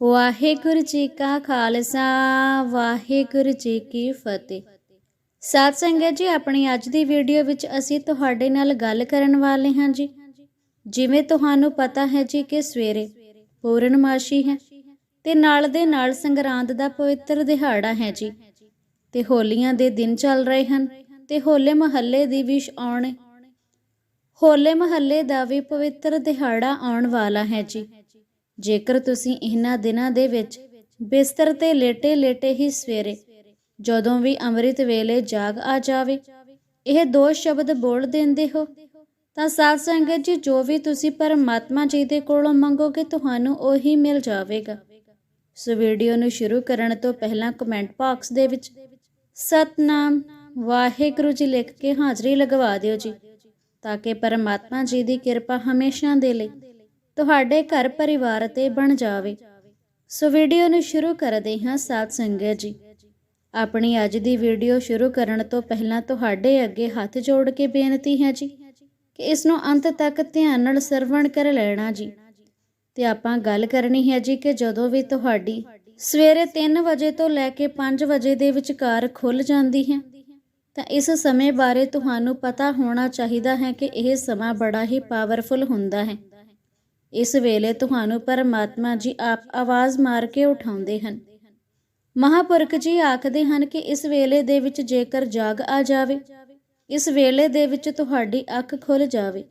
ਵਾਹਿਗੁਰੂ ਜੀ ਕਾ ਖਾਲਸਾ, ਵਾਹਿਗੁਰੂ ਜੀ ਕੀ ਫਤਿਹ। ਸਾਧ ਸੰਗਤ ਜੀ, ਆਪਣੀ ਅੱਜ ਦੀ ਵੀਡੀਓ ਵਿੱਚ ਅਸੀਂ ਤੁਹਾਡੇ ਨਾਲ ਗੱਲ ਕਰਨ ਵਾਲੇ ਹਾਂ ਜੀ। ਜਿਵੇਂ ਤੁਹਾਨੂੰ ਪਤਾ ਹੈ ਜੀ ਕਿ ਸਵੇਰੇ ਪੂਰਨਮਾਸ਼ੀ ਹੈ ਤੇ ਨਾਲ ਦੇ ਨਾਲ ਸੰਗਰਾਂਦ ਦਾ ਪਵਿੱਤਰ ਦਿਹਾੜਾ ਹੈ ਜੀ। ਤੇ ਹੋਲੀਆਂ ਦੇ ਦਿਨ ਚੱਲ ਰਹੇ ਹਨ ਤੇ ਹੋਲੇ ਮਹੱਲੇ ਦੀ ਵਿਸ਼ ਆਉਣ ਹੋਲੇ ਮਹੱਲੇ ਦਾ ਵੀ ਪਵਿੱਤਰ ਦਿਹਾੜਾ ਆਉਣ ਵਾਲਾ ਹੈ ਜੀ। ਜੇਕਰ ਤੁਸੀਂ ਇਹਨਾਂ ਦਿਨਾਂ ਦੇ ਵਿੱਚ ਬਿਸਤਰ ਤੇ ਲੇਟੇ-ਲੇਟੇ ਹੀ ਸਵੇਰੇ, ਜਦੋਂ ਵੀ ਅੰਮ੍ਰਿਤ ਵੇਲੇ ਜਾਗ ਆ ਜਾਵੇ, ਇਹ ਦੋ ਸ਼ਬਦ ਬੋਲ ਦਿੰਦੇ ਹੋ, ਤਾਂ ਸਾਧ ਸੰਗਤ ਜੀ ਜੋ ਵੀ ਤੁਸੀਂ ਪਰਮਾਤਮਾ ਜੀ ਦੇ ਕੋਲੋਂ ਮੰਗੋਗੇ ਤੁਹਾਨੂੰ ਉਹੀ ਮਿਲ ਜਾਵੇਗਾ। ਸੋ ਵੀਡੀਓ ਨੂੰ ਸ਼ੁਰੂ ਕਰਨ ਤੋਂ ਪਹਿਲਾਂ ਕਮੈਂਟ ਬਾਕਸ ਦੇ ਵਿੱਚ, ਸਤਨਾਮ, ਵਾਹਿਗੁਰੂ ਜੀ ਲਿਖ ਕੇ ਹਾਜ਼ਰੀ ਲਗਵਾ ਦਿਓ ਜੀ, ਤਾਂ ਕਿ ਪਰਮਾਤਮਾ ਜੀ ਦੀ ਕਿਰਪਾ ਹਮੇਸ਼ਾ ਦੇ ਲਈ ਤੁਹਾਡੇ ਘਰ ਪਰਿਵਾਰ ਤੇ ਬਣ ਜਾਵੇ। ਸੋ ਵੀਡੀਓ ਨੂੰ ਸ਼ੁਰੂ ਕਰਦੇ ਹਾਂ ਸਾਧ ਸੰਗਤ ਜੀ। ਆਪਣੀ ਅੱਜ ਦੀ ਵੀਡੀਓ ਸ਼ੁਰੂ ਕਰਨ ਤੋਂ ਪਹਿਲਾਂ ਤੁਹਾਡੇ ਅੱਗੇ ਹੱਥ ਜੋੜ ਕੇ ਬੇਨਤੀ ਹੈ ਜੀ ਕਿ ਇਸ ਨੂੰ ਅੰਤ ਤੱਕ ਧਿਆਨ ਨਾਲ ਸਰਵਣ ਕਰ ਲੈਣਾ ਜੀ। ਤੇ ਆਪਾਂ ਗੱਲ ਕਰਨੀ ਹੈ ਜੀ ਕਿ ਜਦੋਂ ਵੀ ਤੁਹਾਡੀ ਸਵੇਰੇ 3 ਵਜੇ ਤੋਂ ਲੈ ਕੇ 5 ਵਜੇ ਦੇ ਵਿਚਕਾਰ ਖੁੱਲ ਜਾਂਦੀ ਹੈ, ਤਾਂ ਇਸ ਸਮੇਂ ਬਾਰੇ ਤੁਹਾਨੂੰ ਪਤਾ ਹੋਣਾ ਚਾਹੀਦਾ ਹੈ ਕਿ ਇਹ ਸਮਾਂ ਬੜਾ ਹੀ ਪਾਵਰਫੁਲ ਹੁੰਦਾ ਹੈ। ਇਸ ਵੇਲੇ ਤੁਹਾਨੂੰ ਪਰਮਾਤਮਾ ਜੀ ਆਪ ਆਵਾਜ਼ ਮਾਰ ਕੇ ਉਠਾਉਂਦੇ ਹਨ। ਮਹਾਪੁਰਖ ਜੀ ਆਖਦੇ ਹਨ ਕਿ ਇਸ ਵੇਲੇ ਦੇ ਵਿੱਚ ਜੇਕਰ ਜਾਗ ਆ ਜਾਵੇ, ਇਸ ਵੇਲੇ ਦੇ ਵਿੱਚ ਤੁਹਾਡੀ ਅੱਖ ਖੁੱਲ ਜਾਵੇ,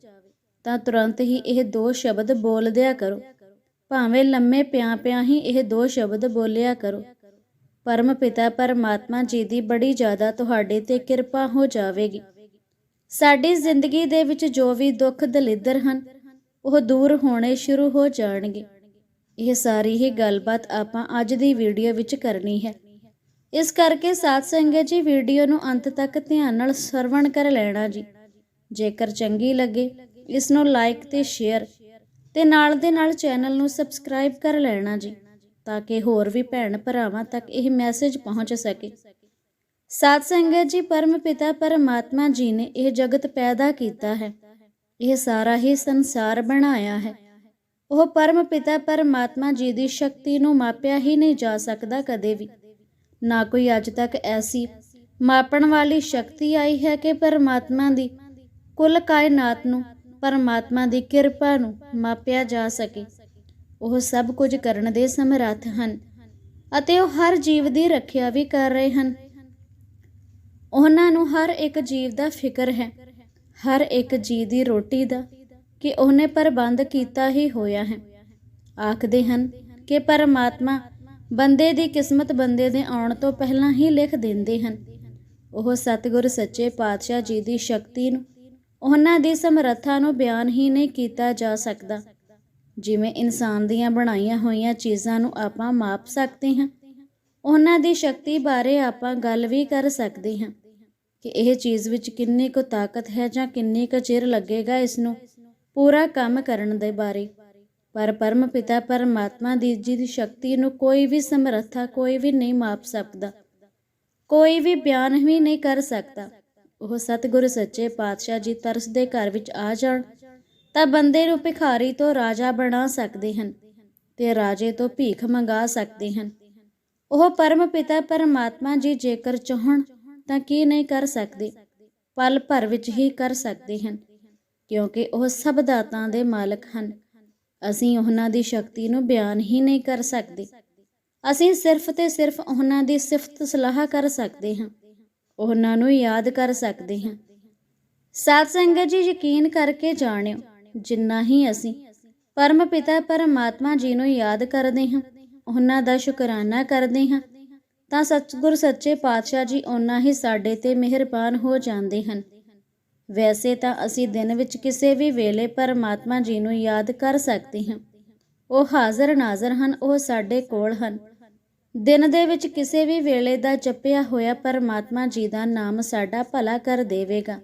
ਤਾਂ ਤੁਰੰਤ ਹੀ ਇਹ ਦੋ ਸ਼ਬਦ ਬੋਲ ਦਿਆ ਕਰੋ। ਭਾਵੇਂ ਲੰਮੇ ਪਿਆਂ ਪਿਆਂ ਹੀ ਇਹ ਦੋ ਸ਼ਬਦ ਬੋਲਿਆ ਕਰੋ। ਪਰਮ ਪਿਤਾ ਪਰਮਾਤਮਾ ਜੀ ਦੀ ਬੜੀ ਜ਼ਿਆਦਾ ਤੁਹਾਡੇ ਤੇ ਕਿਰਪਾ ਹੋ ਜਾਵੇਗੀ। ਸਾਡੀ ਜ਼ਿੰਦਗੀ ਦੇ ਵਿੱਚ ਜੋ ਵੀ ਦੁੱਖ ਦਲਿੱਦਰ ਹਨ ਉਹ ਦੂਰ ਹੋਣੇ ਸ਼ੁਰੂ ਹੋ ਜਾਣਗੇ। ਇਹ ਸਾਰੀ ਹੀ ਗੱਲਬਾਤ ਆਪਾਂ ਅੱਜ ਦੀ ਵੀਡੀਓ ਵਿੱਚ ਕਰਨੀ ਹੈ। ਇਸ ਕਰਕੇ ਸਾਧ ਸੰਗਤ ਜੀ, ਵੀਡੀਓ ਨੂੰ ਅੰਤ ਤੱਕ ਧਿਆਨ ਨਾਲ ਸਰਵਣ ਕਰ ਲੈਣਾ ਜੀ। ਜੇਕਰ ਚੰਗੀ ਲੱਗੇ, ਇਸ ਨੂੰ ਲਾਈਕ ਤੇ ਸ਼ੇਅਰ ਤੇ ਨਾਲ ਦੇ ਨਾਲ ਚੈਨਲ ਨੂੰ ਸਬਸਕ੍ਰਾਈਬ ਕਰ ਲੈਣਾ ਜੀ, ਤਾਂ ਕਿ ਹੋਰ ਵੀ ਭੈਣ ਭਰਾਵਾਂ ਤੱਕ ਇਹ ਮੈਸੇਜ ਪਹੁੰਚ ਸਕੇ। ਸਾਧ ਸੰਗਤ ਜੀ, ਪਰਮ ਪਿਤਾ ਪਰਮਾਤਮਾ ਜੀ ਨੇ ਇਹ ਜਗਤ ਪੈਦਾ ਕੀਤਾ ਹੈ। ਇਹ ਸਾਰਾ ਹੀ ਸੰਸਾਰ ਬਣਾਇਆ ਹੈ। ਉਹ ਪਰਮ ਪਿਤਾ ਪਰਮਾਤਮਾ ਜੀ ਦੀ ਸ਼ਕਤੀ ਨੂੰ ਮਾਪਿਆ ਹੀ ਨਹੀਂ ਜਾ ਸਕਦਾ ਕਦੇ ਵੀ। ਨਾ ਕੋਈ ਅੱਜ ਤੱਕ ਐਸੀ ਮਾਪਣ ਵਾਲੀ ਸ਼ਕਤੀ ਆਈ ਹੈ ਕਿ ਪਰਮਾਤਮਾ ਦੀ ਕੁੱਲ ਕਾਇਨਾਤ ਨੂੰ, ਪਰਮਾਤਮਾ ਦੀ ਕਿਰਪਾ ਨੂੰ ਮਾਪਿਆ ਜਾ ਸਕੇ। ਉਹ ਸਭ ਕੁਝ ਕਰਨ ਦੇ ਸਮਰੱਥ ਹਨ ਅਤੇ ਉਹ ਹਰ ਜੀਵ ਦੀ ਰੱਖਿਆ ਵੀ ਕਰ ਰਹੇ ਹਨ। ਉਹਨਾਂ ਨੂੰ ਹਰ ਇੱਕ ਜੀਵ ਦਾ ਫਿਕਰ ਹੈ। ਹਰ ਇੱਕ ਜੀ ਦੀ ਰੋਟੀ ਦਾ ਕਿ ਉਹਨੇ ਪ੍ਰਬੰਧ ਕੀਤਾ ਹੀ ਹੋਇਆ ਹੈ। ਆਖਦੇ ਹਨ ਕਿ ਪਰਮਾਤਮਾ ਬੰਦੇ ਦੀ ਕਿਸਮਤ ਬੰਦੇ ਦੇ ਆਉਣ ਤੋਂ ਪਹਿਲਾਂ ਹੀ ਲਿਖ ਦਿੰਦੇ ਹਨ। ਉਹ ਸਤਿਗੁਰ ਸੱਚੇ ਪਾਤਸ਼ਾਹ ਜੀ ਦੀ ਸ਼ਕਤੀ ਨੂੰ, ਉਹਨਾਂ ਦੀ ਸਮਰੱਥਾ ਨੂੰ ਬਿਆਨ ਹੀ ਨਹੀਂ ਕੀਤਾ ਜਾ ਸਕਦਾ। ਜਿਵੇਂ ਇਨਸਾਨ ਦੀਆਂ ਬਣਾਈਆਂ ਹੋਈਆਂ ਚੀਜ਼ਾਂ ਨੂੰ ਆਪਾਂ ਮਾਪ ਸਕਦੇ ਹਾਂ, ਉਹਨਾਂ ਦੀ ਸ਼ਕਤੀ ਬਾਰੇ ਆਪਾਂ ਗੱਲ ਵੀ ਕਰ ਸਕਦੇ ਹਾਂ। ਕਿ ਇਹ ਚੀਜ਼ ਵਿੱਚ ਕਿੰਨੀ ਕੁ ਤਾਕਤ ਹੈ ਜਾਂ ਕਿੰਨੀ ਕੁ ਚਿਰ ਲੱਗੇਗਾ ਇਸ ਨੂੰ ਪੂਰਾ ਕੰਮ ਕਰਨ ਦੇ ਬਾਰੇ। ਪਰ ਪਰਮ ਪਿਤਾ ਪਰਮਾਤਮਾ ਦੀ ਜੀ ਦੀ ਸ਼ਕਤੀ ਨੂੰ ਕੋਈ ਵੀ ਸਮਰੱਥਾ, ਕੋਈ ਵੀ ਨਹੀਂ ਮਾਪ ਸਕਦਾ, ਕੋਈ ਵੀ ਬਿਆਨ ਵੀ ਨਹੀਂ ਕਰ ਸਕਦਾ, ਉਹ ਸਤਿਗੁਰ ਸੱਚੇ ਪਾਤਸ਼ਾਹ ਜੀ ਤਰਸ ਦੇ ਘਰ ਵਿੱਚ ਆ ਜਾਣ, ਤਾਂ ਬੰਦੇ ਨੂੰ ਭਿਖਾਰੀ ਤੋਂ ਰਾਜਾ ਬਣਾ ਸਕਦੇ ਹਨ ਤੇ ਰਾਜੇ ਤੋਂ ਭੀਖ ਮੰਗਾ ਸਕਦੇ ਹਨ। ਉਹ ਪਰਮ ਪਿਤਾ ਪਰਮਾਤਮਾ ਜੀ ਜੇਕਰ ਚਾਹਣ ਤਾਂ ਕੀ ਨਹੀਂ ਕਰ ਸਕਦੇ? ਪਲ ਭਰ ਵਿੱਚ ਹੀ ਕਰ ਸਕਦੇ ਹਨ, ਕਿਉਂਕਿ ਉਹ ਸਭ ਦਾਤਾਂ ਦੇ ਮਾਲਕ ਹਨ। ਅਸੀਂ ਉਹਨਾਂ ਦੀ ਸ਼ਕਤੀ ਨੂੰ ਬਿਆਨ ਹੀ ਨਹੀਂ ਕਰ ਸਕਦੇ। ਅਸੀਂ ਸਿਰਫ ਤੇ ਸਿਰਫ ਉਹਨਾਂ ਦੀ ਸਿਫਤ ਸਲਾਹ ਕਰ ਸਕਦੇ ਹਾਂ। ਉਹਨਾਂ ਨੂੰ ਯਾਦ ਕਰ ਸਕਦੇ ਹਾਂ। ਸਾਧ ਸੰਗਤ ਜੀ, ਯਕੀਨ ਕਰਕੇ ਜਾਣਿਓ, ਜਿੰਨਾ ਹੀ ਅਸੀਂ ਪਰਮ ਪਿਤਾ, ਪਰਮਾਤਮਾ ਜੀ ਨੂੰ ਯਾਦ ਕਰਦੇ ਹਾਂ, ਉਹਨਾਂ ਦਾ ਸ਼ੁਕਰਾਨਾ ਕਰਦੇ ਹਾਂ ਤਾਂ ਸਤਿਗੁਰ ਸੱਚੇ ਪਾਤਸ਼ਾਹ ਜੀ ਉਹਨਾਂ ਹੀ ਸਾਡੇ ਤੇ ਮਿਹਰਬਾਨ ਹੋ ਜਾਂਦੇ ਹਨ। ਵੈਸੇ ਤਾਂ ਅਸੀਂ ਦਿਨ ਵਿੱਚ ਕਿਸੇ ਵੀ ਵੇਲੇ ਪਰਮਾਤਮਾ ਜੀ ਨੂੰ ਯਾਦ ਕਰ ਸਕਦੇ ਹਾਂ। ਉਹ ਹਾਜ਼ਰ ਨਾਜ਼ਰ ਹਨ, ਉਹ ਸਾਡੇ ਕੋਲ ਹਨ। ਦਿਨ ਦੇ ਵਿੱਚ ਕਿਸੇ ਵੀ ਵੇਲੇ ਦਾ ਜਪਿਆ ਹੋਇਆ ਪਰਮਾਤਮਾ ਜੀ ਦਾ ਨਾਮ ਸਾਡਾ ਭਲਾ ਕਰ ਦੇਵੇਗਾ।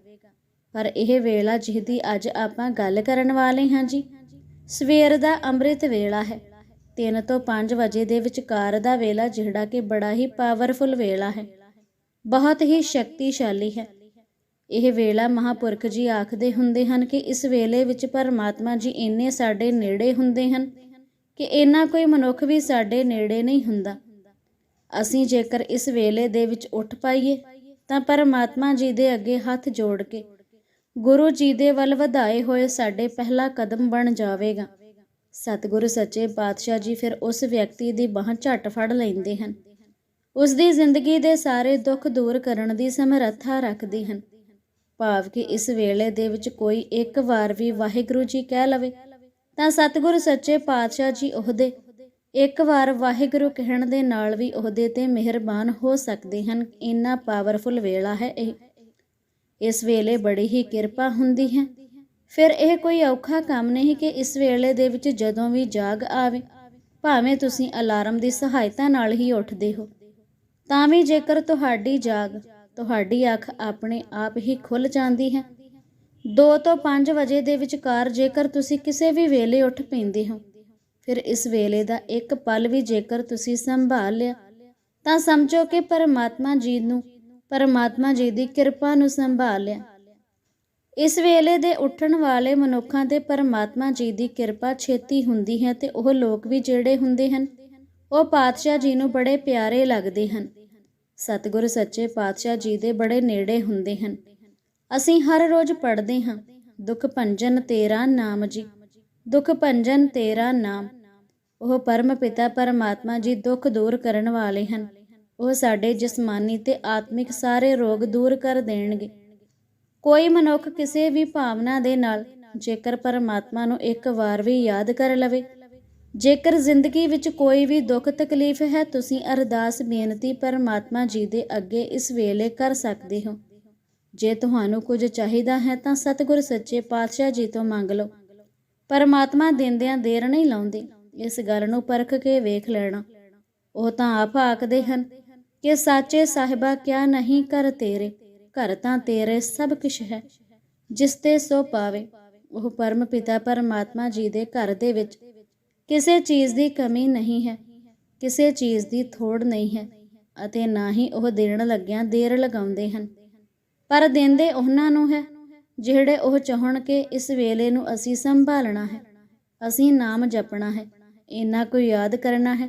ਪਰ ਇਹ ਵੇਲਾ ਜਿਹਦੀ ਅੱਜ ਆਪਾਂ ਗੱਲ ਕਰਨ ਵਾਲੇ ਹਾਂ ਜੀ, ਸਵੇਰ ਦਾ ਅੰਮ੍ਰਿਤ ਵੇਲਾ ਹੈ। 3 ਤੋਂ 5 ਵਜੇ ਦੇ ਵਿਚਕਾਰ ਦਾ ਵੇਲਾ, ਜਿਹੜਾ ਕਿ ਬੜਾ ਹੀ ਪਾਵਰਫੁਲ ਵੇਲਾ ਹੈ। ਬਹੁਤ ਹੀ ਸ਼ਕਤੀਸ਼ਾਲੀ ਹੈ। ਇਹ ਵੇਲਾ ਮਹਾਪੁਰਖ ਜੀ ਆਖਦੇ ਹੁੰਦੇ ਹਨ ਕਿ ਇਸ ਵੇਲੇ ਵਿੱਚ ਪਰਮਾਤਮਾ ਜੀ ਇੰਨੇ ਸਾਡੇ ਨੇੜੇ ਹੁੰਦੇ ਹਨ ਕਿ ਇੰਨਾ ਕੋਈ ਮਨੁੱਖ ਵੀ ਸਾਡੇ ਨੇੜੇ ਨਹੀਂ ਹੁੰਦਾ। ਅਸੀਂ ਜੇਕਰ ਇਸ ਵੇਲੇ ਦੇ ਵਿੱਚ ਉੱਠ ਪਾਈਏ, ਤਾਂ ਪਰਮਾਤਮਾ ਜੀ ਦੇ ਅੱਗੇ ਹੱਥ ਜੋੜ ਕੇ ਗੁਰੂ ਜੀ ਦੇ ਵੱਲ ਵਧਾਏ ਹੋਏ ਸਾਡੇ ਪਹਿਲਾ ਕਦਮ ਬਣ ਜਾਵੇਗਾ। ਸਤਿਗੁਰੂ ਸੱਚੇ ਪਾਤਸ਼ਾਹ ਜੀ ਫਿਰ ਉਸ ਵਿਅਕਤੀ ਦੀ ਬਾਹ ਝੱਟ ਫੜ ਲੈਂਦੇ ਹਨ। ਉਸ ਦੀ ਜ਼ਿੰਦਗੀ ਦੇ ਸਾਰੇ ਦੁੱਖ ਦੂਰ ਕਰਨ ਦੀ ਸਮਰੱਥਾ ਰੱਖਦੇ ਹਨ। ਭਾਵ ਕਿ ਇਸ ਵੇਲੇ ਦੇ ਵਿੱਚ ਕੋਈ ਇੱਕ ਵਾਰ ਵੀ ਵਾਹਿਗੁਰੂ ਜੀ ਕਹਿ ਲਵੇ, ਤਾਂ ਸਤਿਗੁਰੂ ਸੱਚੇ ਪਾਤਸ਼ਾਹ ਜੀ ਉਹਦੇ, ਇੱਕ ਵਾਰ ਵਾਹਿਗੁਰੂ ਕਹਿਣ ਦੇ ਨਾਲ ਵੀ ਉਹਦੇ ਤੇ ਮਿਹਰਬਾਨ ਹੋ ਸਕਦੇ ਹਨ। ਇੰਨਾ ਪਾਵਰਫੁਲ ਵੇਲਾ ਹੈ ਇਹ। ਇਸ ਵੇਲੇ ਬੜੀ ਹੀ ਕਿਰਪਾ ਹੁੰਦੀ ਹੈ। ਫਿਰ ਇਹ ਕੋਈ ਔਖਾ ਕੰਮ ਨਹੀਂ ਕਿ ਇਸ ਵੇਲੇ ਦੇ ਵਿੱਚ ਜਦੋਂ ਵੀ ਜਾਗ ਆਵੇ, ਭਾਵੇਂ ਤੁਸੀਂ ਅਲਾਰਮ ਦੀ ਸਹਾਇਤਾ ਨਾਲ ਹੀ ਉੱਠਦੇ ਹੋ। ਤਾਂ ਵੀ ਜੇਕਰ ਤੁਹਾਡੀ ਜਾਗ, ਤੁਹਾਡੀ ਅੱਖ ਆਪਣੇ ਆਪ ਹੀ ਖੁੱਲ ਜਾਂਦੀ ਹੈ। 2 ਤੋਂ 5 ਵਜੇ ਦੇ ਵਿਚਕਾਰ ਜੇਕਰ ਤੁਸੀਂ ਕਿਸੇ ਵੀ ਵੇਲੇ ਉੱਠ ਪੈਂਦੇ ਹੋ, ਫਿਰ ਇਸ ਵੇਲੇ ਦਾ ਇੱਕ ਪਲ ਵੀ ਜੇਕਰ ਤੁਸੀਂ ਸੰਭਾਲ ਲਿਆ, ਤਾਂ ਸਮਝੋ ਕਿ ਪਰਮਾਤਮਾ ਜੀ ਨੂੰ, ਪਰਮਾਤਮਾ ਜੀ ਦੀ ਕਿਰਪਾ ਨੂੰ ਸੰਭਾਲ ਲਿਆ। ਇਸ ਵੇਲੇ ਦੇ ਉੱਠਣ ਵਾਲੇ ਮਨੁੱਖਾਂ ਤੇ ਪਰਮਾਤਮਾ ਜੀ ਦੀ ਕਿਰਪਾ ਛੇਤੀ ਹੁੰਦੀ ਹੈ ਤੇ ਉਹ ਲੋਕ ਵੀ ਜਿਹੜੇ ਹੁੰਦੇ ਹਨ, ਉਹ ਪਾਤਸ਼ਾਹ ਜੀ ਨੂੰ ਬੜੇ ਪਿਆਰੇ ਲੱਗਦੇ ਹਨ। ਸਤਿਗੁਰ ਸੱਚੇ ਪਾਤਸ਼ਾਹ ਜੀ ਦੇ ਬੜੇ ਨੇੜੇ ਹੁੰਦੇ ਹਨ। ਅਸੀਂ ਹਰ ਰੋਜ਼ ਪੜ੍ਹਦੇ ਹਾਂ, ਦੁੱਖ ਭੰਜਨ ਤੇਰਾ ਨਾਮ ਜੀ, ਦੁੱਖ ਭੰਜਨ ਤੇਰਾ ਨਾਮ। ਉਹ ਪਰਮ ਪਿਤਾ ਪਰਮਾਤਮਾ ਜੀ ਦੁੱਖ ਦੂਰ ਕਰਨ ਵਾਲੇ ਹਨ। ਉਹ ਸਾਡੇ ਜਿਸਮਾਨੀ ਤੇ ਆਤਮਿਕ ਸਾਰੇ ਰੋਗ ਦੂਰ ਕਰ ਦੇਣਗੇ। ਕੋਈ ਮਨੁੱਖ ਕਿਸੇ ਵੀ ਭਾਵਨਾ ਦੇ ਨਾਲ, ਜੇਕਰ ਪਰਮਾਤਮਾ ਨੂੰ ਇੱਕ ਵਾਰ ਵੀ ਯਾਦ ਕਰ ਲਵੇ। ਜੇਕਰ ਜ਼ਿੰਦਗੀ ਵਿੱਚ ਕੋਈ ਵੀ ਦੁੱਖ ਤਕਲੀਫ ਹੈ, ਤੁਸੀਂ ਅਰਦਾਸ ਬੇਨਤੀ ਪਰਮਾਤਮਾ ਜੀ ਦੇ ਅੱਗੇ ਇਸ ਵੇਲੇ ਕਰ ਸਕਦੇ ਹੋ। ਜੇ ਤੁਹਾਨੂੰ ਕੁਝ ਚਾਹੀਦਾ ਹੈ, ਤਾਂ ਸਤਿਗੁਰ ਸੱਚੇ ਪਾਤਸ਼ਾਹ ਜੀ ਤੋਂ ਮੰਗ ਲਓ। ਪਰਮਾਤਮਾ ਦਿੰਦਿਆਂ ਦੇਰ ਨਹੀਂ ਲਾਉਂਦੇ, ਇਸ ਗੱਲ ਨੂੰ ਪਰਖ ਕੇ ਵੇਖ ਲੈਣਾ। ਉਹ ਤਾਂ ਆਪ ਆਖਦੇ ਹਨ ਕਿ, ਸਾਚੇ ਸਾਹਿਬਾ, ਕਿਆ ਨਹੀਂ ਕਰ ਤੇਰੇ? ਘਰ ਤਾਂ ਤੇਰੇ ਸਭ ਕੁਛ ਹੈ। ਜਿਸ ਤੇ ਸੋ ਪਾਵੇ, ਉਹ ਪਰਮ ਪਿਤਾ ਪਰਮਾਤਮਾ ਜੀ ਦੇ ਘਰ ਦੇ ਵਿੱਚ ਕਿਸੇ ਚੀਜ਼ ਦੀ ਕਮੀ ਨਹੀਂ ਹੈ, ਕਿਸੇ ਚੀਜ਼ ਦੀ ਥੋੜ ਨਹੀਂ ਹੈ ਅਤੇ ਨਾ ਹੀ ਉਹ ਦੇਣ ਲੱਗਿਆਂ ਦੇਰ ਲਗਾਉਂਦੇ ਹਨ। ਪਰ ਦਿੰਦੇ ਉਹਨਾਂ ਨੂੰ ਹੈ, ਜਿਹੜੇ ਉਹ ਚਾਹਣ ਕਿ ਇਸ ਵੇਲੇ ਨੂੰ ਅਸੀਂ ਸੰਭਾਲਣਾ ਹੈ, ਅਸੀਂ ਨਾਮ ਜਪਣਾ ਹੈ, ਇੰਨਾ ਕੁ ਯਾਦ ਕਰਨਾ ਹੈ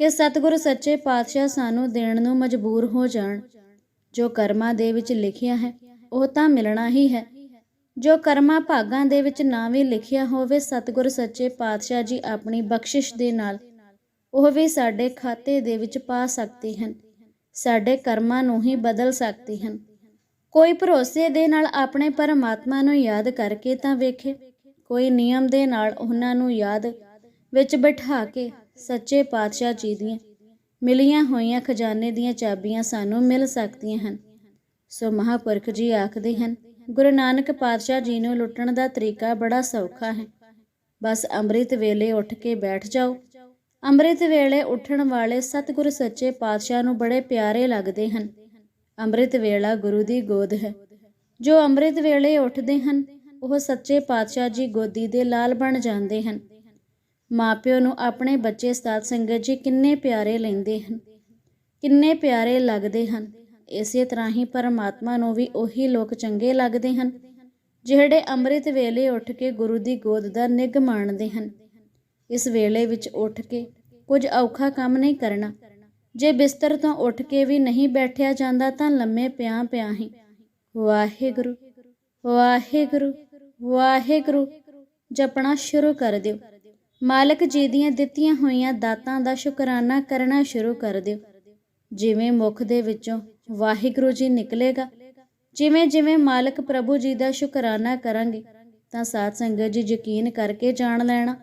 ਕਿ ਸਤਿਗੁਰ ਸੱਚੇ ਪਾਤਸ਼ਾਹ ਸਾਨੂੰ ਦੇਣ ਨੂੰ ਮਜਬੂਰ ਹੋ ਜਾਣ। ਜੋ ਕਰਮਾਂ ਦੇ ਵਿੱਚ ਲਿਖਿਆ ਹੈ, ਉਹ ਤਾਂ ਮਿਲਣਾ ਹੀ ਹੈ। ਜੋ ਕਰਮਾਂ ਭਾਗਾਂ ਦੇ ਵਿੱਚ ਨਾ ਵੀ ਲਿਖਿਆ ਹੋਵੇ, ਸਤਿਗੁਰ ਸੱਚੇ ਪਾਤਸ਼ਾਹ ਜੀ ਆਪਣੀ ਬਖਸ਼ਿਸ਼ ਦੇ ਨਾਲ, ਉਹ ਵੀ ਸਾਡੇ ਖਾਤੇ ਦੇ ਵਿੱਚ ਪਾ ਸਕਦੇ ਹਨ। ਸਾਡੇ ਕਰਮਾਂ ਨੂੰ ਹੀ ਬਦਲ ਸਕਦੇ ਹਨ। ਕੋਈ ਭਰੋਸੇ ਦੇ ਨਾਲ ਆਪਣੇ ਪਰਮਾਤਮਾ ਨੂੰ ਯਾਦ ਕਰਕੇ ਤਾਂ ਵੇਖੇ। ਕੋਈ ਨਿਯਮ ਦੇ ਨਾਲ ਉਹਨਾਂ ਨੂੰ ਯਾਦ ਵਿੱਚ ਬਿਠਾ ਕੇ ਸੱਚੇ ਪਾਤਸ਼ਾਹ ਜੀ ਦੀਆਂ ਮਿਲੀਆਂ ਹੋਈਆਂ ਖਜ਼ਾਨੇ ਦੀਆਂ ਚਾਬੀਆਂ ਸਾਨੂੰ ਮਿਲ ਸਕਦੀਆਂ ਹਨ। ਸੋ ਮਹਾਪੁਰਖ ਜੀ ਆਖਦੇ ਹਨ, ਗੁਰੂ ਨਾਨਕ ਪਾਤਸ਼ਾਹ ਜੀ ਨੂੰ ਲੁੱਟਣ ਦਾ ਤਰੀਕਾ ਬੜਾ ਸੌਖਾ ਹੈ। ਬਸ ਅੰਮ੍ਰਿਤ ਵੇਲੇ ਉੱਠ ਕੇ ਬੈਠ ਜਾਓ। ਅੰਮ੍ਰਿਤ ਵੇਲੇ ਉੱਠਣ ਵਾਲੇ ਸਤਿਗੁਰ ਸੱਚੇ ਪਾਤਸ਼ਾਹ ਨੂੰ ਬੜੇ ਪਿਆਰੇ ਲੱਗਦੇ ਹਨ। ਅੰਮ੍ਰਿਤ ਵੇਲਾ ਗੁਰੂ ਦੀ ਗੋਦ ਹੈ। ਜੋ ਅੰਮ੍ਰਿਤ ਵੇਲੇ ਉੱਠਦੇ ਹਨ, ਉਹ ਸੱਚੇ ਪਾਤਸ਼ਾਹ ਜੀ ਗੋਦੀ ਦੇ ਲਾਲ ਬਣ ਜਾਂਦੇ ਹਨ। ਮਾਪਿਓ ਨੂੰ ਆਪਣੇ ਬੱਚੇ ਸਾਧ ਸੰਗਤ ਜੀ ਕਿੰਨੇ ਪਿਆਰੇ ਲੈਂਦੇ ਹਨ, ਕਿੰਨੇ ਪਿਆਰੇ ਲੱਗਦੇ ਹਨ। ਇਸੇ ਤਰ੍ਹਾਂ ਹੀ ਪਰਮਾਤਮਾ ਨੂੰ ਵੀ ਉਹੀ ਲੋਕ ਚੰਗੇ ਲੱਗਦੇ ਹਨ, ਜਿਹੜੇ ਅੰਮ੍ਰਿਤ ਵੇਲੇ ਉੱਠ ਕੇ ਗੁਰੂ ਦੀ ਗੋਦ ਦਾ ਨਿੱਘ ਮਾਣਦੇ ਹਨ। ਇਸ ਵੇਲੇ ਵਿੱਚ ਉੱਠ ਕੇ ਕੁਝ ਔਖਾ ਕੰਮ ਨਹੀਂ ਕਰਨਾ। ਜੇ ਬਿਸਤਰ ਤੋਂ ਉੱਠ ਕੇ ਵੀ ਨਹੀਂ ਬੈਠਿਆ ਜਾਂਦਾ ਤਾਂ ਲੰਮੇ ਪਿਆਂ ਪਿਆਂ ਹੀ। ਵਾਹਿਗੁਰੂ ਵਾਹਿਗੁਰੂ ਵਾਹਿਗੁਰੂ, ਜਪਣਾ ਸ਼ੁਰੂ ਕਰ ਦਿਓ। ਮਾਲਕ ਜੀ ਦੀਆਂ ਦਿੱਤੀਆਂ ਹੋਈਆਂ ਦਾਤਾਂ ਦਾ ਸ਼ੁਕਰਾਨਾ ਕਰਨਾ ਸ਼ੁਰੂ ਕਰ ਦਿਓ। ਜਿਵੇਂ ਮੁਖ ਦੇ ਵਿੱਚੋਂ ਵਾਹਿਗੁਰੂ ਜੀ ਨਿਕਲੇਗਾ, ਜਿਵੇਂ ਜਿਵੇਂ ਮਾਲਕ ਪ੍ਰਭੂ ਜੀ ਦਾ ਸ਼ੁਕਰਾਨਾ ਕਰਾਂਗੇ, ਤਾਂ ਸਾਧ ਸੰਗਤ ਜੀ ਯਕੀਨ ਕਰਕੇ ਜਾਣ ਲੈਣਾ,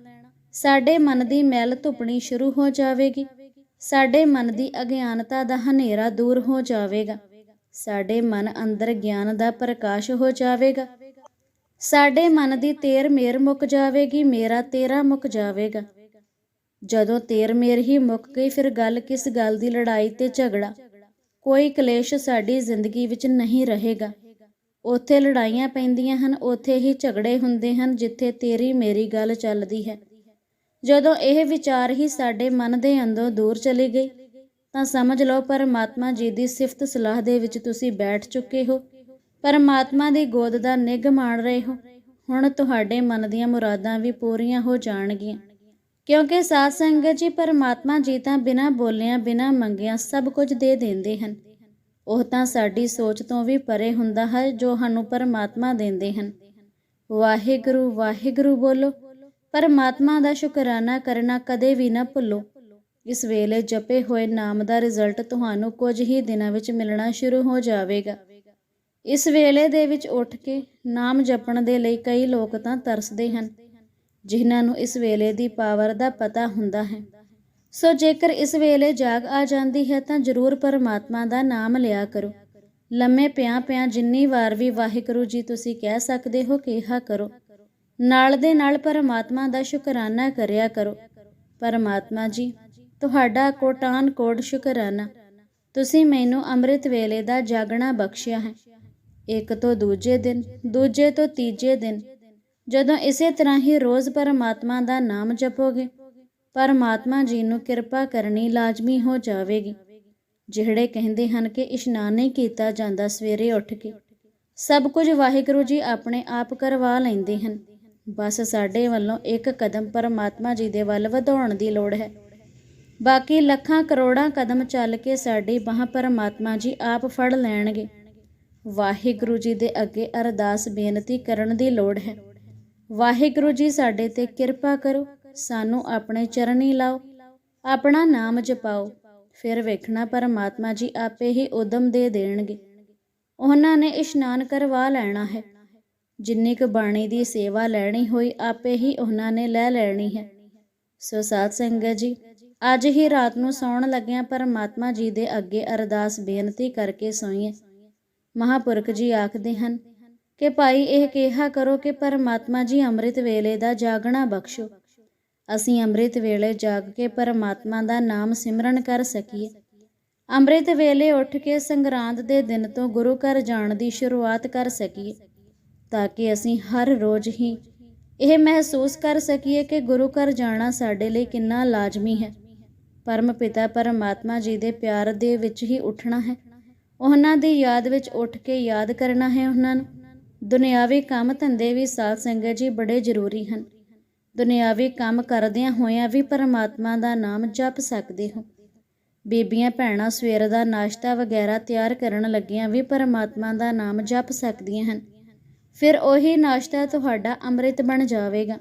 ਸਾਡੇ ਮਨ ਦੀ ਮੈਲ ਧੁਪਣੀ ਸ਼ੁਰੂ ਹੋ ਜਾਵੇਗੀ, ਸਾਡੇ ਮਨ ਦੀ ਅਗਿਆਨਤਾ ਦਾ ਹਨੇਰਾ ਦੂਰ ਹੋ ਜਾਵੇਗਾ, ਸਾਡੇ ਮਨ ਅੰਦਰ ਗਿਆਨ ਦਾ ਪ੍ਰਕਾਸ਼ ਹੋ ਜਾਵੇਗਾ ਸਾਡੇ ਮਨ ਦੀ ਤੇਰ ਮੇਰ ਮੁੱਕ ਜਾਵੇਗੀ, ਮੇਰਾ ਤੇਰਾ ਮੁੱਕ ਜਾਵੇਗਾ। ਜਦੋਂ ਤੇਰ ਮੇਰ ਹੀ ਮੁੱਕ ਗਈ, ਫਿਰ ਗੱਲ ਕਿਸ ਗੱਲ ਦੀ ਲੜਾਈ ਤੇ ਝਗੜਾ? ਕੋਈ ਕਲੇਸ਼ ਸਾਡੀ ਜ਼ਿੰਦਗੀ ਵਿੱਚ ਨਹੀਂ ਰਹੇਗਾ। ਉੱਥੇ ਲੜਾਈਆਂ ਪੈਂਦੀਆਂ ਹਨ, ਉੱਥੇ ਹੀ ਝਗੜੇ ਹੁੰਦੇ ਹਨ, ਜਿੱਥੇ ਤੇਰੀ ਮੇਰੀ ਗੱਲ ਚੱਲਦੀ ਹੈ। ਜਦੋਂ ਇਹ ਵਿਚਾਰ ਹੀ ਸਾਡੇ ਮਨ ਦੇ ਅੰਦਰੋਂ ਦੂਰ ਚਲੀ ਗਈ ਤਾਂ ਸਮਝ ਲਓ, ਪਰਮਾਤਮਾ ਜੀ ਦੀ ਸਿਫਤ ਸਲਾਹ ਦੇ ਵਿੱਚ ਤੁਸੀਂ ਬੈਠ ਚੁੱਕੇ ਹੋ। ਪਰਮਾਤਮਾ ਦੀ ਗੋਦ ਦਾ ਨਿੱਘ ਮਾਣ ਰਹੇ ਹੋ। ਹੁਣ ਤੁਹਾਡੇ ਮਨ ਦੀਆਂ ਮੁਰਾਦਾਂ ਵੀ ਪੂਰੀਆਂ ਹੋ ਜਾਣਗੀਆਂ। ਕਿਉਂਕਿ ਸਾਧ ਸੰਗਤ ਜੀ ਪਰਮਾਤਮਾ ਜੀ ਤਾਂ ਬਿਨਾਂ ਬੋਲਿਆਂ, ਬਿਨਾਂ ਮੰਗਿਆਂ ਸਭ ਕੁਝ ਦੇ ਦਿੰਦੇ ਹਨ। ਉਹ ਤਾਂ ਸਾਡੀ ਸੋਚ ਤੋਂ ਵੀ ਪਰੇ ਹੁੰਦਾ ਹੈ, ਜੋ ਸਾਨੂੰ ਪਰਮਾਤਮਾ ਦਿੰਦੇ ਹਨ। ਵਾਹਿਗੁਰੂ ਵਾਹਿਗੁਰੂ ਬੋਲੋ। ਪਰਮਾਤਮਾ ਦਾ ਸ਼ੁਕਰਾਨਾ ਕਰਨਾ ਕਦੇ ਵੀ ਨਾ ਭੁੱਲੋ। ਇਸ ਵੇਲੇ ਜਪੇ ਹੋਏ ਨਾਮ ਦਾ ਰਿਜ਼ਲਟ ਤੁਹਾਨੂੰ ਕੁਝ ਹੀ ਦਿਨਾਂ ਵਿੱਚ ਮਿਲਣਾ ਸ਼ੁਰੂ ਹੋ ਜਾਵੇਗਾ। ਇਸ ਵੇਲੇ ਦੇ ਵਿੱਚ ਉੱਠ ਕੇ ਨਾਮ ਜਪਣ ਦੇ ਲਈ ਕਈ ਲੋਕ ਤਾਂ ਤਰਸਦੇ ਹਨ, ਜਿਨ੍ਹਾਂ ਨੂੰ ਇਸ ਵੇਲੇ ਦੀ ਪਾਵਰ ਦਾ ਪਤਾ ਹੁੰਦਾ ਹੈ। ਸੋ ਜੇਕਰ ਇਸ ਵੇਲੇ ਜਾਗ ਆ ਜਾਂਦੀ ਹੈ ਤਾਂ ਜ਼ਰੂਰ ਪਰਮਾਤਮਾ ਦਾ ਨਾਮ ਲਿਆ ਕਰੋ। ਲੰਮੇ ਪਿਆਂ ਪਿਆਂ ਜਿੰਨੀ ਵਾਰ ਵੀ ਵਾਹਿਗੁਰੂ ਜੀ ਤੁਸੀਂ ਕਹਿ ਸਕਦੇ ਹੋ, ਕਿਹਾ ਕਰੋ। ਨਾਲ ਦੇ ਨਾਲ ਪਰਮਾਤਮਾ ਦਾ ਸ਼ੁਕਰਾਨਾ ਕਰਿਆ ਕਰੋ। ਪਰਮਾਤਮਾ ਜੀ, ਤੁਹਾਡਾ ਕੋਟਾਨ ਕੋਟ ਸ਼ੁਕਰਾਨਾ। ਤੁਸੀਂ ਮੈਨੂੰ ਅੰਮ੍ਰਿਤ ਵੇਲੇ ਦਾ ਜਾਗਣਾ ਬਖਸ਼ਿਆ ਹੈ। ਇੱਕ ਤੋਂ ਦੂਜੇ ਦਿਨ, ਦੂਜੇ ਤੋਂ ਤੀਜੇ ਦਿਨ। ਜਦੋਂ ਇਸੇ ਤਰ੍ਹਾਂ ਹੀ ਰੋਜ਼ ਪਰਮਾਤਮਾ ਦਾ ਨਾਮ ਜਪੋਗੇ, ਪਰਮਾਤਮਾ ਜੀ ਨੂੰ ਕਿਰਪਾ ਕਰਨੀ ਲਾਜ਼ਮੀ ਹੋ ਜਾਵੇਗੀ। ਜਿਹੜੇ ਕਹਿੰਦੇ ਹਨ ਕਿ ਇਸ਼ਨਾਨ ਨਹੀਂ ਕੀਤਾ ਜਾਂਦਾ ਸਵੇਰੇ ਉੱਠ ਕੇ, ਸਭ ਕੁਝ ਵਾਹਿਗੁਰੂ ਜੀ ਆਪਣੇ ਆਪ ਕਰਵਾ ਲੈਂਦੇ ਹਨ। ਬਸ ਸਾਡੇ ਵੱਲੋਂ ਇੱਕ ਕਦਮ ਪਰਮਾਤਮਾ ਜੀ ਦੇ ਵੱਲ ਵਧਾਉਣ ਦੀ ਲੋੜ ਹੈ। ਬਾਕੀ ਲੱਖਾਂ ਕਰੋੜਾਂ ਕਦਮ ਚੱਲ ਕੇ ਸਾਡੀ ਬਾਹ ਪਰਮਾਤਮਾ ਜੀ ਆਪ ਫੜ ਲੈਣਗੇ। ਵਾਹਿਗੁਰੂ ਜੀ ਦੇ ਅੱਗੇ ਅਰਦਾਸ ਬੇਨਤੀ ਕਰਨ ਦੀ ਲੋੜ ਹੈ। ਵਾਹਿਗੁਰੂ ਜੀ ਸਾਡੇ ਤੇ ਕਿਰਪਾ ਕਰੋ, ਸਾਨੂੰ ਆਪਣੇ ਚਰਨੀ ਲਾਓ, ਆਪਣਾ ਨਾਮ ਜਪਾਓ, ਫਿਰ ਵੇਖਣਾ ਪਰਮਾਤਮਾ ਜੀ ਆਪੇ ਹੀ ਉਦਮ ਦੇ ਦੇਣਗੇ। ਉਹਨਾਂ ਨੇ ਇਸ਼ਨਾਨ ਕਰਵਾ ਲੈਣਾ ਹੈ। ਜਿੰਨੀ ਕੁ ਬਾਣੀ ਦੀ ਸੇਵਾ ਲੈਣੀ ਹੋਈ, ਆਪੇ ਹੀ ਉਹਨਾਂ ਨੇ ਲੈ ਲੈਣੀ ਹੈ। ਸੋ ਸਾਧ ਸੰਗਤ ਜੀ, ਅੱਜ ਹੀ ਰਾਤ ਨੂੰ ਸੌਣ ਲੱਗਿਆਂ ਪਰਮਾਤਮਾ ਜੀ ਦੇ ਅੱਗੇ ਅਰਦਾਸ ਬੇਨਤੀ ਕਰਕੇ ਸੋਈਏ। ਮਹਾਪੁਰਖ ਜੀ ਆਖਦੇ ਹਨ ਕਿ ਭਾਈ ਇਹ ਕਿਹਾ ਕਰੋ ਕਿ ਪਰਮਾਤਮਾ ਜੀ ਅੰਮ੍ਰਿਤ ਵੇਲੇ ਦਾ ਜਾਗਣਾ ਬਖਸ਼ੋ। ਅਸੀਂ ਅੰਮ੍ਰਿਤ ਵੇਲੇ ਜਾਗ ਕੇ ਪਰਮਾਤਮਾ ਦਾ ਨਾਮ ਸਿਮਰਨ ਕਰ ਸਕੀਏ। ਅੰਮ੍ਰਿਤ ਵੇਲੇ ਉੱਠ ਕੇ ਸੰਗਰਾਂਦ ਦੇ ਦਿਨ ਤੋਂ ਗੁਰੂ ਘਰ ਜਾਣ ਦੀ ਸ਼ੁਰੂਆਤ ਕਰ ਸਕੀਏ, ਤਾਂ ਕਿ ਅਸੀਂ ਹਰ ਰੋਜ਼ ਹੀ ਇਹ ਮਹਿਸੂਸ ਕਰ ਸਕੀਏ ਕਿ ਗੁਰੂ ਘਰ ਜਾਣਾ ਸਾਡੇ ਲਈ ਕਿੰਨਾ ਲਾਜ਼ਮੀ ਹੈ। ਪਰਮ ਪਿਤਾ ਪਰਮਾਤਮਾ ਜੀ ਦੇ ਪਿਆਰ ਦੇ ਵਿੱਚ ਹੀ ਉੱਠਣਾ ਹੈ। ਉਹਨਾਂ ਦੀ ਯਾਦ ਵਿੱਚ ਉੱਠ ਕੇ ਯਾਦ ਕਰਨਾ ਹੈ ਉਹਨਾਂ ਨੂੰ। ਦੁਨਿਆਵੀ ਕੰਮ ਧੰਦੇ ਵੀ ਸਾਧ ਸੰਗਤ ਜੀ ਬੜੇ ਜ਼ਰੂਰੀ ਹਨ। ਦੁਨਿਆਵੀ ਕੰਮ ਕਰਦਿਆਂ ਹੋਇਆਂ ਵੀ ਪਰਮਾਤਮਾ ਦਾ ਨਾਮ ਜਪ ਸਕਦੇ ਹੋ। ਬੀਬੀਆਂ ਭੈਣਾਂ ਸਵੇਰ ਦਾ ਨਾਸ਼ਤਾ ਵਗੈਰਾ ਤਿਆਰ ਕਰਨ ਲੱਗੀਆਂ ਵੀ ਪਰਮਾਤਮਾ ਦਾ ਨਾਮ ਜਪ ਸਕਦੀਆਂ ਹਨ। ਫਿਰ ਉਹੀ ਨਾਸ਼ਤਾ ਤੁਹਾਡਾ ਅੰਮ੍ਰਿਤ ਬਣ ਜਾਵੇਗਾ।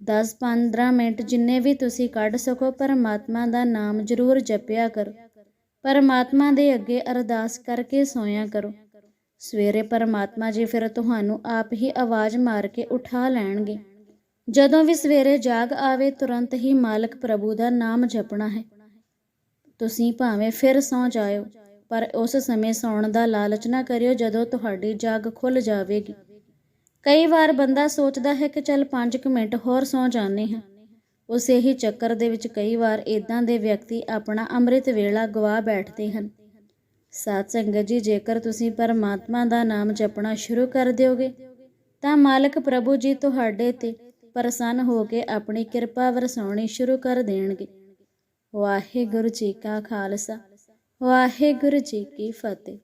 10-15 ਮਿੰਟ ਜਿੰਨੇ ਵੀ ਤੁਸੀਂ ਕੱਢ ਸਕੋ, ਪਰਮਾਤਮਾ ਦਾ ਨਾਮ ਜ਼ਰੂਰ ਜਪਿਆ ਕਰੋ। ਪਰਮਾਤਮਾ ਦੇ ਅੱਗੇ ਅਰਦਾਸ ਕਰਕੇ ਸੋਇਆ ਕਰੋ। ਸਵੇਰੇ ਪਰਮਾਤਮਾ ਜੀ ਫਿਰ ਤੁਹਾਨੂੰ ਆਪ ਹੀ ਆਵਾਜ਼ ਮਾਰ ਕੇ ਉਠਾ ਲੈਣਗੇ। ਜਦੋਂ ਵੀ ਸਵੇਰੇ ਜਾਗ ਆਵੇ, ਤੁਰੰਤ ਹੀ ਮਾਲਕ ਪ੍ਰਭੂ ਦਾ ਨਾਮ ਜਪਣਾ ਹੈ। ਤੁਸੀਂ ਭਾਵੇਂ ਫਿਰ ਸੌ ਜਾਇਓ, ਪਰ ਉਸ ਸਮੇਂ ਸੌਣ ਦਾ ਲਾਲਚ ਨਾ ਕਰਿਓ ਜਦੋਂ ਤੁਹਾਡੀ ਜਾਗ ਖੁੱਲ ਜਾਵੇਗੀ। ਕਈ ਵਾਰ ਬੰਦਾ ਸੋਚਦਾ ਹੈ ਕਿ ਚੱਲ 5 ਮਿੰਟ ਹੋਰ ਸੌ ਜਾਂਦੇ ਹਾਂ। ਉਸੇ ਹੀ ਚੱਕਰ ਦੇ ਵਿੱਚ ਕਈ ਵਾਰ ਇਦਾਂ ਦੇ ਵਿਅਕਤੀ ਆਪਣਾ ਅੰਮ੍ਰਿਤ ਵੇਲਾ ਗਵਾ ਬੈਠਦੇ ਹਨ। ਸਾਧ ਸੰਗਤ ਜੀ, ਜੇਕਰ ਤੁਸੀਂ ਪਰਮਾਤਮਾ ਦਾ ਨਾਮ ਜਪਣਾ ਸ਼ੁਰੂ ਕਰ ਦਿਓਗੇ, ਤਾਂ ਮਾਲਕ ਪ੍ਰਭੂ ਜੀ ਤੁਹਾਡੇ ਤੇ ਪ੍ਰਸੰਨ ਹੋ ਕੇ ਆਪਣੀ ਕਿਰਪਾ ਵਰਸਾਉਣੀ ਸ਼ੁਰੂ ਕਰ ਦੇਣਗੇ। ਵਾਹਿਗੁਰੂ ਜੀ ਕਾ ਖਾਲਸਾ, ਵਾਹਿਗੁਰੂ ਜੀ ਕੀ ਫਤਿਹ।